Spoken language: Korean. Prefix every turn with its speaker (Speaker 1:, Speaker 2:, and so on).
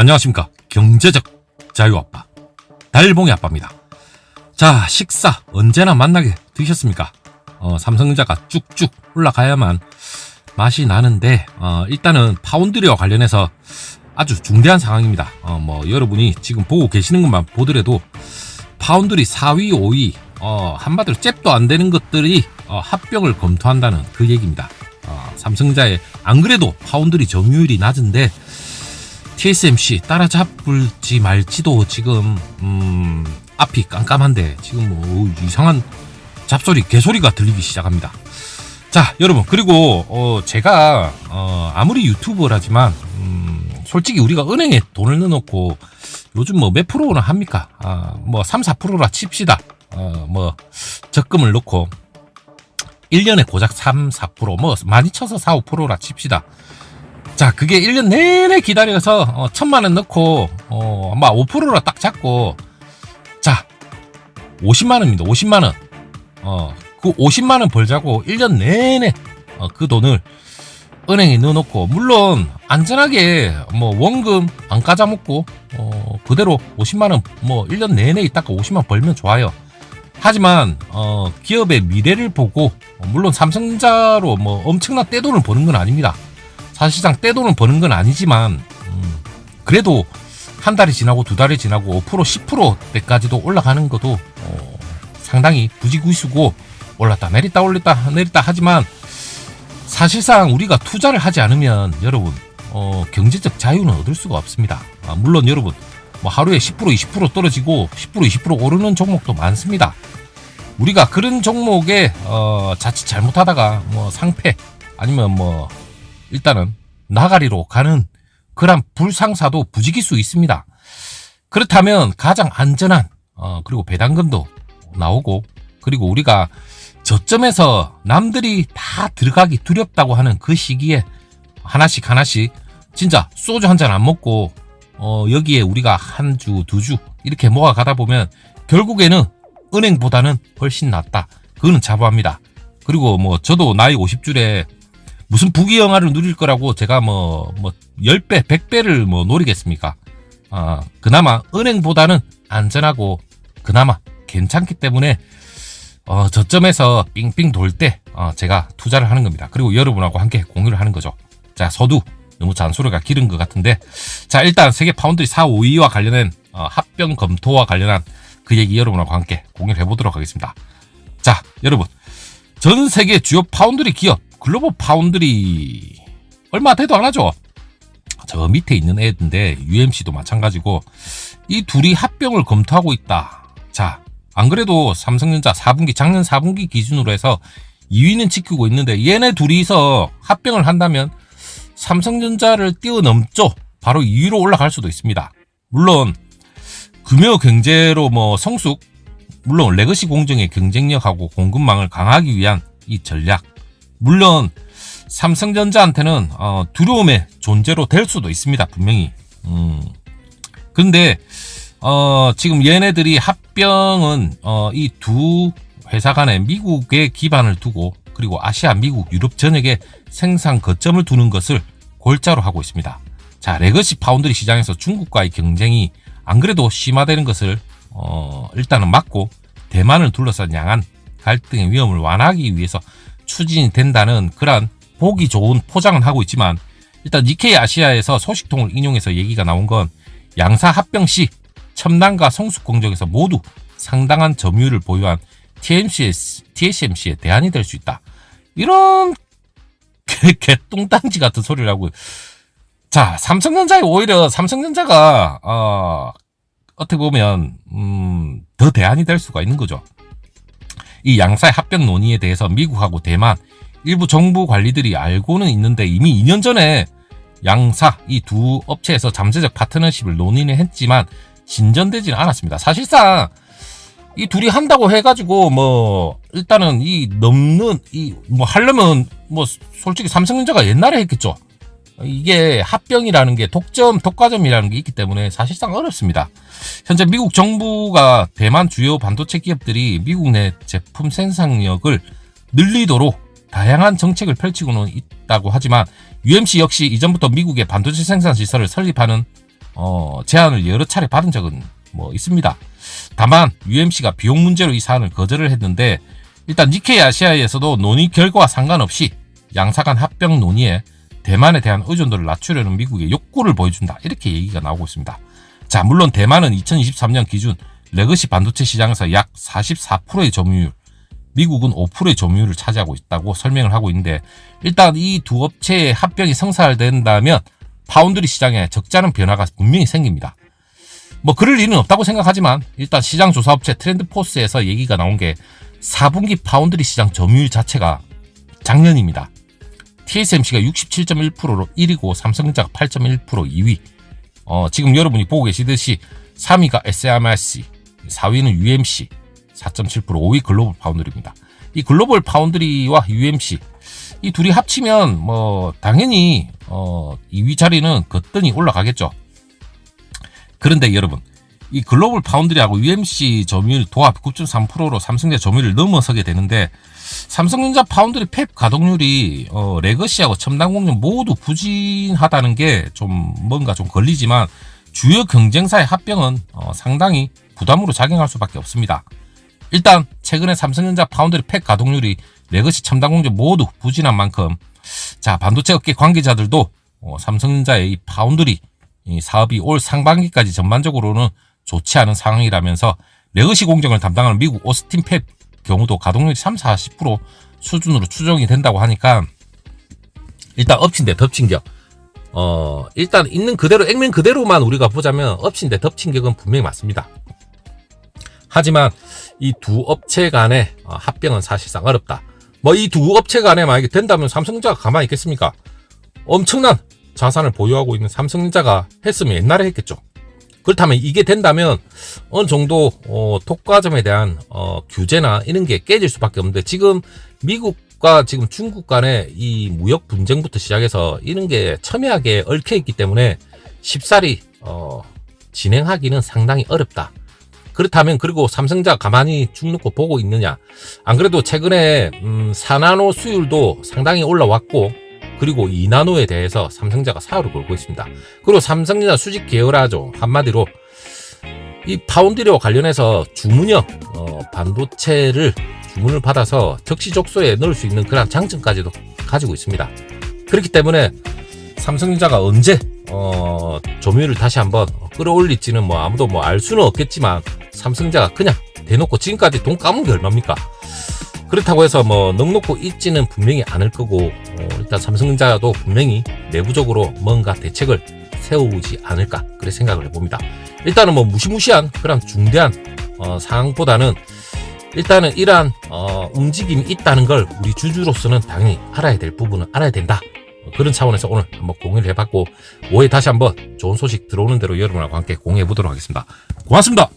Speaker 1: 안녕하십니까. 경제적 자유아빠. 달봉이 아빠입니다. 자, 식사 언제나 만나게 드셨습니까? 어, 삼성전자가 쭉쭉 올라가야만 맛이 나는데, 어, 일단은 파운드리와 관련해서 아주 중대한 상황입니다. 어, 뭐, 여러분이 지금 보고 계시는 것만 보더라도 파운드리 4위, 5위, 어, 한마디로 잽도 안 되는 것들이 어, 합병을 검토한다는 그 얘기입니다. 어, 삼성전자에 안 그래도 파운드리 점유율이 낮은데 TSMC 따라잡을지 말지도 지금 음, 앞이 깜깜한데 지금 뭐 이상한 잡소리 개소리가 들리기 시작합니다. 자 여러분 그리고 어, 제가 어, 아무리 유튜버라지만 음, 솔직히 우리가 은행에 돈을 넣어놓고 요즘 뭐 몇 프로나 합니까? 아, 뭐 3, 4%라 칩시다. 어, 뭐 적금을 넣고 1년에 고작 3, 4%뭐 많이 쳐서 4, 5%라 칩시다. 자, 그게 1년 내내 기다려서 어, 천만 원 넣고 어, 아마 5%라 딱 잡고 자, 50만 원입니다. 50만 원. 어, 그 50만 원 벌자고 1년 내내 어, 그 돈을 은행에 넣어놓고 물론 안전하게 뭐 원금 안 까자먹고 어, 그대로 50만 원 뭐 1년 내내 있다가 50만 원 벌면 좋아요. 하지만 어, 기업의 미래를 보고 어, 물론 삼성전자로 뭐 엄청난 떼돈을 버는 건 아닙니다. 사실상 떼돈을 버는 건 아니지만 음, 그래도 한 달이 지나고 두 달이 지나고 5% 10%대까지도 올라가는 것도 어, 상당히 부지구수고 올랐다 내렸다 올렸다 내렸다 하지만 사실상 우리가 투자를 하지 않으면 여러분 어, 경제적 자유는 얻을 수가 없습니다. 아, 물론 여러분 뭐 하루에 10% 20% 떨어지고 10% 20% 오르는 종목도 많습니다. 우리가 그런 종목에 어, 자칫 잘못하다가 뭐 상패 아니면 뭐 일단은 나가리로 가는 그런 불상사도 부지길 수 있습니다. 그렇다면 가장 안전한 어, 그리고 배당금도 나오고 그리고 우리가 저점에서 남들이 다 들어가기 두렵다고 하는 그 시기에 하나씩 하나씩 진짜 소주 한 잔 안 먹고 어, 여기에 우리가 한 주, 두 주 이렇게 모아 가다 보면 결국에는 은행보다는 훨씬 낫다. 그거는 자부합니다. 그리고 뭐 저도 나이 50줄에 무슨 부귀 영화를 누릴 거라고 제가 뭐, 뭐, 10배, 100배를 뭐 노리겠습니까? 아, 그나마 은행보다는 안전하고 그나마 괜찮기 때문에 어, 저점에서 삥삥 돌때 어, 제가 투자를 하는 겁니다. 그리고 여러분하고 함께 공유를 하는 거죠. 자, 서두 너무 잔소리가 길은 것 같은데 자, 일단 세계 파운드리 4, 5위와 관련된 어, 합병 검토와 관련한 그 얘기 여러분하고 함께 공유를 해보도록 하겠습니다. 자, 여러분 전 세계 주요 파운드리 기업 글로벌 파운드리 얼마 돼도 안 하죠. 저 밑에 있는 애인데 UMC도 마찬가지고 이 둘이 합병을 검토하고 있다. 자, 안 그래도 삼성전자 4분기 작년 4분기 기준으로 해서 2위는 지키고 있는데 얘네 둘이서 합병을 한다면 삼성전자를 뛰어넘죠. 바로 2위로 올라갈 수도 있습니다. 물론 금요 경제로 뭐 성숙 물론 레거시 공정의 경쟁력하고 공급망을 강화하기 위한 이 전략 물론 삼성전자한테는 어, 두려움의 존재로 될 수도 있습니다. 분명히. 음. 근데 어, 지금 얘네들이 합병은 어, 이 두 회사 간에 미국에 기반을 두고 그리고 아시아, 미국, 유럽 전역에 생산 거점을 두는 것을 골자로 하고 있습니다. 자, 레거시 파운드리 시장에서 중국과의 경쟁이 안 그래도 심화되는 것을 어, 일단은 막고 대만을 둘러싼 양안 갈등의 위험을 완화하기 위해서 추진이 된다는 그런 보기 좋은 포장은 하고 있지만 일단 니케이 아시아에서 소식통을 인용해서 얘기가 나온 건 양사 합병 시 첨단과 성숙 공정에서 모두 상당한 점유율을 보유한 TMC의, TSMC의 대안이 될 수 있다. 이런 개, 개똥단지 같은 소리를 하고 자 삼성전자에 오히려 삼성전자가 어, 어떻게 보면 음, 더 대안이 될 수가 있는 거죠. 이 양사의 합병 논의에 대해서 미국하고 대만 일부 정부 관리들이 알고는 있는데 이미 2년 전에 양사 이 두 업체에서 잠재적 파트너십을 논의는 했지만 진전되지는 않았습니다. 사실상 이 둘이 한다고 해가지고 뭐 일단은 이 넘는 이 뭐 하려면 뭐 솔직히 삼성전자가 옛날에 했겠죠. 이게 합병이라는 게 독점 독과점이라는 게 있기 때문에 사실상 어렵습니다. 현재 미국 정부가 대만 주요 반도체 기업들이 미국 내 제품 생산력을 늘리도록 다양한 정책을 펼치고는 있다고 하지만 UMC 역시 이전부터 미국의 반도체 생산 시설을 설립하는 어, 제안을 여러 차례 받은 적은 뭐 있습니다. 다만 UMC가 비용 문제로 이 사안을 거절을 했는데 일단 니케이 아시아에서도 논의 결과와 상관없이 양사 간 합병 논의에 대만에 대한 의존도를 낮추려는 미국의 욕구를 보여준다. 이렇게 얘기가 나오고 있습니다. 자, 물론 대만은 2023년 기준 레거시 반도체 시장에서 약 44%의 점유율, 미국은 5%의 점유율을 차지하고 있다고 설명을 하고 있는데 일단 이 두 업체의 합병이 성사된다면 파운드리 시장에 적잖은 변화가 분명히 생깁니다. 뭐 그럴 일은 없다고 생각하지만 일단 시장 조사 업체 트렌드포스에서 얘기가 나온 게 4분기 파운드리 시장 점유율 자체가 작년입니다. TSMC가 67.1%로 1위고 삼성전자가 8.1% 2위. 어, 지금 여러분이 보고 계시듯이 3위가 SMRC, 4위는 UMC, 4.7%, 5위 글로벌 파운드리입니다. 이 글로벌 파운드리와 UMC 이 둘이 합치면 뭐 당연히 어 2위 자리는 거뜬히 올라가겠죠. 그런데 여러분 이 글로벌 파운드리하고 UMC 점유율 도합 9.3%로 삼성전자 점유율을 넘어서게 되는데 삼성전자 파운드리 팹 가동률이 어, 레거시하고 첨단 공정 모두 부진하다는 게 좀 뭔가 좀 걸리지만 주요 경쟁사의 합병은 어, 상당히 부담으로 작용할 수밖에 없습니다. 일단 최근에 삼성전자 파운드리 팩 가동률이 레거시 첨단 공정 모두 부진한 만큼 자 반도체 업계 관계자들도 어, 삼성전자의 이 파운드리 이 사업이 올 상반기까지 전반적으로는 좋지 않은 상황이라면서 레거시 공정을 담당하는 미국 오스틴 팹 경우도 가동률이 3, 40% 수준으로 추정이 된다고 하니까 일단 엎친 데 덮친 격. 어, 일단 있는 그대로 액면 그대로만 우리가 보자면 엎친 데 덮친 격은 분명히 맞습니다. 하지만 이 두 업체 간의 어, 합병은 사실상 어렵다. 뭐 이 두 업체 간에 만약에 된다면 삼성전자가 가만히 있겠습니까? 엄청난 자산을 보유하고 있는 삼성전자가 했으면 옛날에 했겠죠. 그렇다면 이게 된다면 어느 정도 어, 독과점에 대한 어, 규제나 이런 게 깨질 수밖에 없는데 지금 미국과 지금 중국 간의 이 무역 분쟁부터 시작해서 이런 게 첨예하게 얽혀 있기 때문에 쉽사리 어, 진행하기는 상당히 어렵다. 그렇다면 그리고 삼성자 가만히 죽 놓고 보고 있느냐? 안 그래도 최근에 음, 4나노 수율도 상당히 올라왔고 그리고 2나노에 대해서 삼성자가 사활을 걸고 있습니다. 그리고 삼성전자 수직 계열화죠. 한마디로 이 파운드리와 관련해서 주문형 어, 반도체를 주문을 받아서 적시적소에 넣을 수 있는 그런 장점까지도 가지고 있습니다. 그렇기 때문에 삼성전자가 언제 어, 점유율을 다시 한번 끌어올릴지는 뭐 아무도 뭐 알 수는 없겠지만 삼성전자가 그냥 대놓고 지금까지 돈 까문 게 얼마입니까? 그렇다고 해서 뭐 넉넉고 있지는 분명히 않을 거고 어, 일단 삼성전자도 분명히 내부적으로 뭔가 대책을 세우지 않을까 그래 생각을 해봅니다. 일단은 뭐 무시무시한 그런 중대한 어, 상황보다는 일단은 이러한 어, 움직임이 있다는 걸 우리 주주로서는 당연히 알아야 될 부분은 알아야 된다. 어, 그런 차원에서 오늘 한번 공유를 해봤고 5회 다시 한번 좋은 소식 들어오는 대로 여러분하고 함께 공유해 보도록 하겠습니다. 고맙습니다.